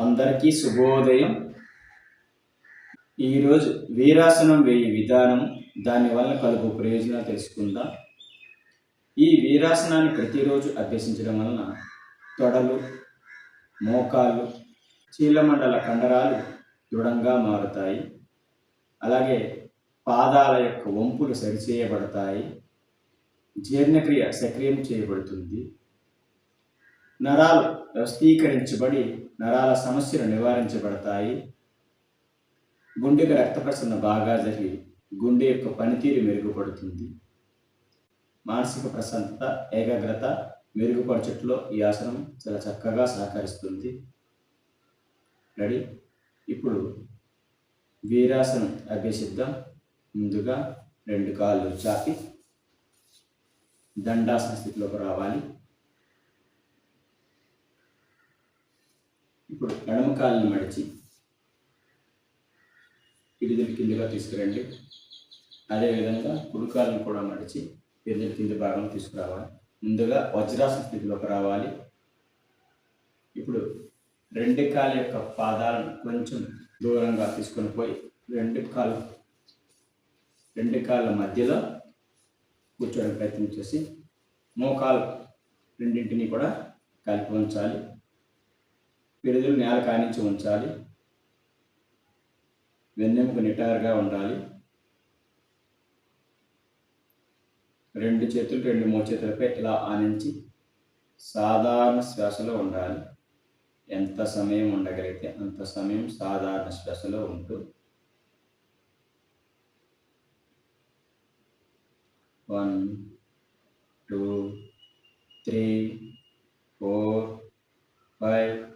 అందరికీ శుభోదయం. ఈరోజు వీరాసనం వేయి విధానం దానివల్ల కలుగు ప్రయోజనాలు తెలుసుకుందాం. ఈ వీరాసనాన్ని ప్రతిరోజు అభ్యసించడం వలన తొడలు మోకాళ్ళు చీలమండల కండరాలు దృఢంగా మారుతాయి. అలాగే పాదాల యొక్క వంపులు సరిచేయబడతాయి. జీర్ణక్రియ సక్రియం చేయబడుతుంది. నరాలు వ్యవస్థీకరించబడి నరాల సమస్యలు నివారించబడతాయి. గుండెకి రక్త ప్రసరణ బాగా జరిగి గుండె యొక్క పనితీరు మెరుగుపడుతుంది. మానసిక ప్రశాంతత ఏకాగ్రత మెరుగుపరచట్లో ఈ ఆసనం చాలా చక్కగా సహకరిస్తుంది. రెడీ? ఇప్పుడు వీరాసనం అభ్యసిద్దాం. ముందుగా రెండు కాళ్ళు చాపి దండాసన స్థితిలోకి రావాలి. ఇప్పుడు ఎడమ కాలుని మడిచి పిడిదల కిందగా తీసుకురండి. అదేవిధంగా కుడికాలను కూడా మడిచి పిడిదల కింది భాగం తీసుకురావాలి. ముందుగా వజ్రాసన స్థితిలోకి రావాలి. ఇప్పుడు రెండు కాళ్ళ యొక్క పాదాలను కొంచెం దూరంగా తీసుకొని పోయి రెండు కాలు రెండు కాళ్ళ మధ్యలో కూర్చోడానికి ప్రయత్నం చేసి మోకాలు రెండింటిని కూడా కలిపి ఉంచాలి. పిడుదలు నేల కానించి ఉంచాలి. వెన్నెముక నిటారుగా ఉండాలి. రెండు చేతులు రెండు మోచేతులపై ఇలా ఆనించి సాధారణ శ్వాసలో ఉండాలి. ఎంత సమయం ఉండగలిగితే అంత సమయం సాధారణ శ్వాసలో ఉంటూ one two three four five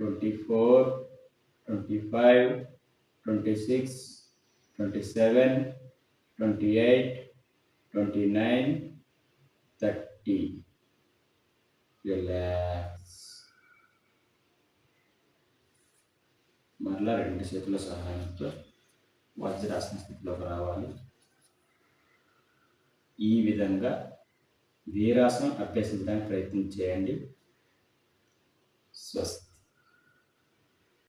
24, 25, 26, 27, 28, 29, 30. Relax మరలా రెండు చేతుల సహాయంతో వజ్రాసన స్థితిలోకి రావాలి. ఈ విధంగా వీరాసనం అభ్యసించడానికి ప్రయత్నం చేయండి. స్వస్తి